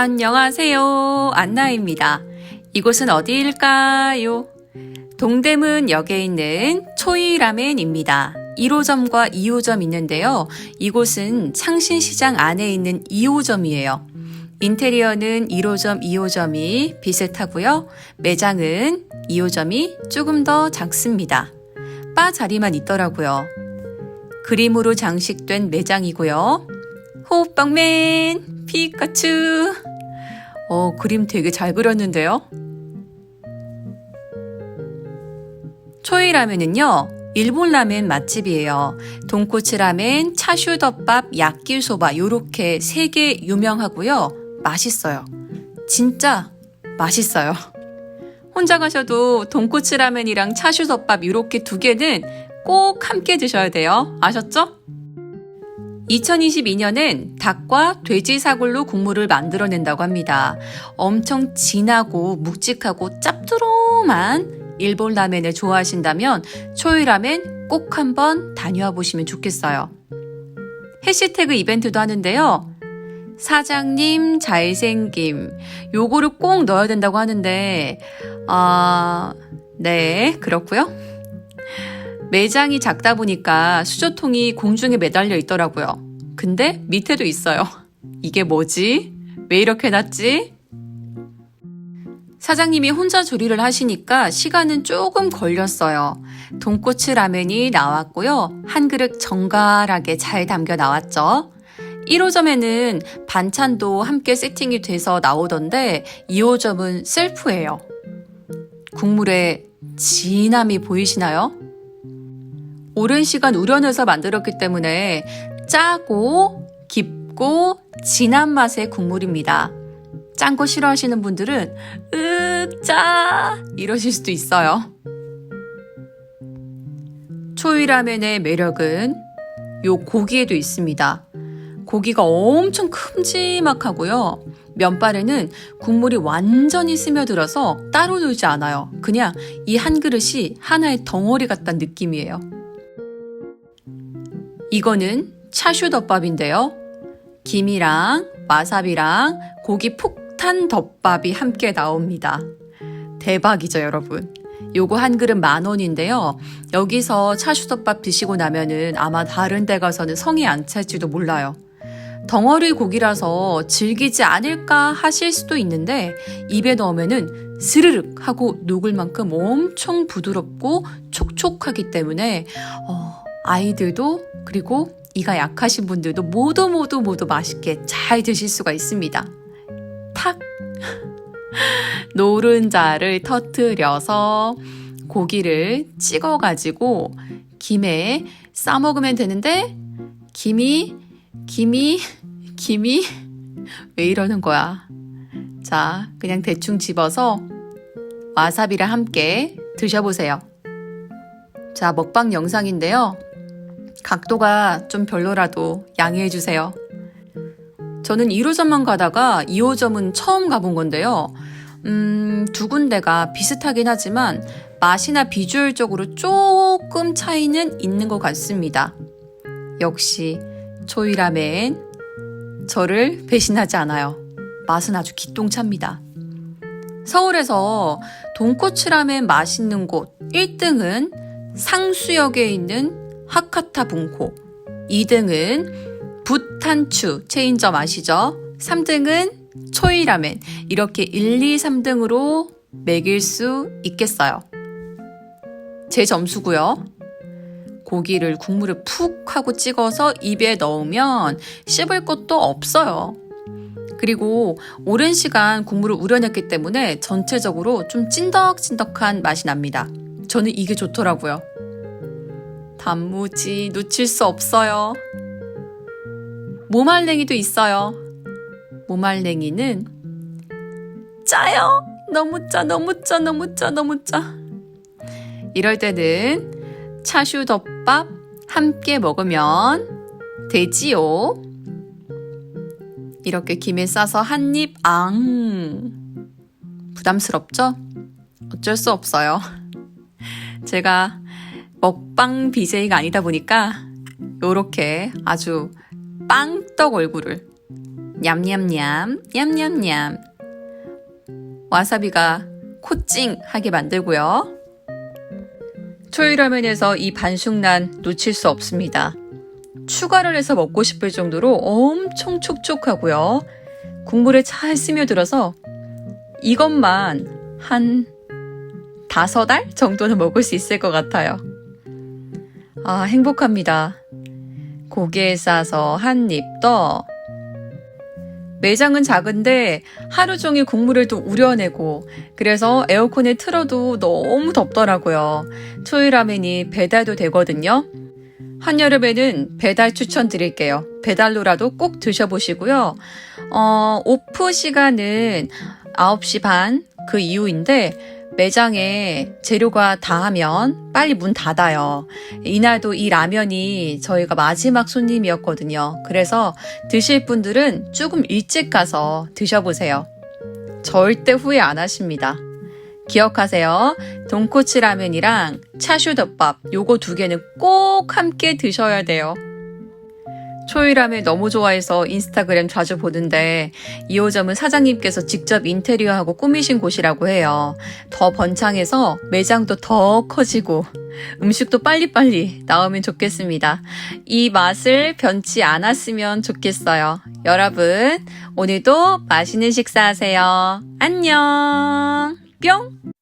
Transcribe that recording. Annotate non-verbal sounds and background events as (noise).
안녕하세요. 안나입니다. 이곳은 어디일까요? 동대문 역에 있는 초이라멘입니다. 1호점과 2호점 있는데요. 이곳은 창신시장 안에 있는 2호점이에요. 인테리어는 1호점, 2호점이 비슷하고요. 매장은 2호점이 조금 더 작습니다. 바 자리만 있더라고요. 그림으로 장식된 매장이고요. 호빵맨, 피카츄. 어, 그림 되게 잘 그렸는데요? 초이 라면은요, 일본 라멘 맛집이에요. 돈코츠 라멘, 차슈덮밥, 야끼소바, 요렇게 세 개 유명하고요. 맛있어요. 진짜 맛있어요. 혼자 가셔도 돈코츠 라멘이랑 차슈덮밥 요렇게 두 개는 꼭 함께 드셔야 돼요. 아셨죠? 2022년엔 닭과 돼지 사골로 국물을 만들어낸다고 합니다. 엄청 진하고 묵직하고 짭조름한 일본 라멘을 좋아하신다면 초이 라멘 꼭 한번 다녀와 보시면 좋겠어요. 해시태그 이벤트도 하는데요. 사장님 잘생김 요거를 꼭 넣어야 된다고 하는데 아, 네, 그렇고요. 매장이 작다 보니까 수저통이 공중에 매달려 있더라고요. 근데 밑에도 있어요. 이게 뭐지? 왜 이렇게 놨지? 사장님이 혼자 조리를 하시니까 시간은 조금 걸렸어요. 돈코츠 라면이 나왔고요. 한 그릇 정갈하게 잘 담겨 나왔죠. 1호점에는 반찬도 함께 세팅이 돼서 나오던데 2호점은 셀프예요. 국물에 진함이 보이시나요? 오랜 시간 우려내서 만들었기 때문에 짜고 깊고 진한 맛의 국물입니다. 짠 거 싫어하시는 분들은 으, 짜 이러실 수도 있어요. 초이라면의 매력은 요 고기에도 있습니다. 고기가 엄청 큼지막하고요. 면발에는 국물이 완전히 스며들어서 따로 놀지 않아요. 그냥 이 한 그릇이 하나의 덩어리 같다는 느낌이에요. 이거는 차슈덮밥인데요. 김이랑 와사비랑 고기 폭탄 덮밥이 함께 나옵니다. 대박이죠, 여러분. 요거 한 그릇 만 원인데요. 여기서 차슈덮밥 드시고 나면은 아마 다른 데 가서는 성이 안 찰지도 몰라요. 덩어리 고기라서 질기지 않을까 하실 수도 있는데 입에 넣으면은 스르륵 하고 녹을 만큼 엄청 부드럽고 촉촉하기 때문에 어, 아이들도 그리고 이가 약하신 분들도 모두 모두 모두 맛있게 잘 드실 수가 있습니다. 탁 (laughs) 노른자를 터트려서 고기를 찍어가지고 김에 싸 먹으면 되는데 김이 김이 김이 왜 이러는 거야? 자, 그냥 대충 집어서 와사비랑 함께 드셔보세요. 자, 먹방 영상인데요. 각도가 좀 별로라도 양해해 주세요. 저는 1호점만 가다가 2호점은 처음 가본 건데요. 음, 두 군데가 비슷하긴 하지만 맛이나 비주얼적으로 조금 차이는 있는 것 같습니다. 역시 초이라멘 저를 배신하지 않아요. 맛은 아주 기똥차입니다. 서울에서 돈코츠라멘 맛있는 곳 1등은 상수역에 있는 하카타 분코 2등은 부탄추 체인점 아시죠? 3등은 초이라멘 이렇게 1, 2, 3등으로 매길 수 있겠어요. 제 점수고요. 고기를 국물을 푹 하고 찍어서 입에 넣으면 씹을 것도 없어요. 그리고 오랜 시간 국물을 우려냈기 때문에 전체적으로 좀 찐덕찐덕한 맛이 납니다. 저는 이게 좋더라고요. 단무지 놓칠 수 없어요. 모말랭이도 있어요. 모말랭이는 짜요. 너무 짜, 너무 짜, 너무 짜, 너무 짜. 이럴 때는 차슈덮밥 함께 먹으면 되지요. 이렇게 김에 싸서 한 입, 앙. 부담스럽죠? 어쩔 수 없어요. 제가 먹방 BJ가 아니다 보니까 요렇게 아주 빵떡 얼굴을 냠냠냠, 냠냠냠. 와사비가 코찡하게 만들고요. 초이라면에서 이 반숙란 놓칠 수 없습니다. 추가를 해서 먹고 싶을 정도로 엄청 촉촉하고요. 국물에 잘 스며들어서 이것만 한 다섯 알 정도는 먹을 수 있을 것 같아요. 아, 행복합니다. 고기에 싸서 한입 더. 매장은 작은데 하루 종일 국물을 또 우려내고 그래서 에어컨에 틀어도 너무 덥더라고요. 초이라면이 배달도 되거든요. 한여름에는 배달 추천드릴게요. 배달로라도 꼭 드셔보시고요. 어, 오프 시간은 9시 반 그 이후인데 매장에 재료가 다 하면 빨리 문 닫아요. 이날도 이 라면이 저희가 마지막 손님이었거든요. 그래서 드실 분들은 조금 일찍 가서 드셔보세요. 절대 후회 안 하십니다. 기억하세요. 돈코츠 라면이랑 차슈덮밥 요거 두 개는 꼭 함께 드셔야 돼요. 초이라면 너무 좋아해서 인스타그램 자주 보는데 2호점은 사장님께서 직접 인테리어하고 꾸미신 곳이라고 해요. 더 번창해서 매장도 더 커지고 음식도 빨리빨리 나오면 좋겠습니다. 이 맛을 변치 않았으면 좋겠어요. 여러분, 오늘도 맛있는 식사하세요. 안녕! 뿅!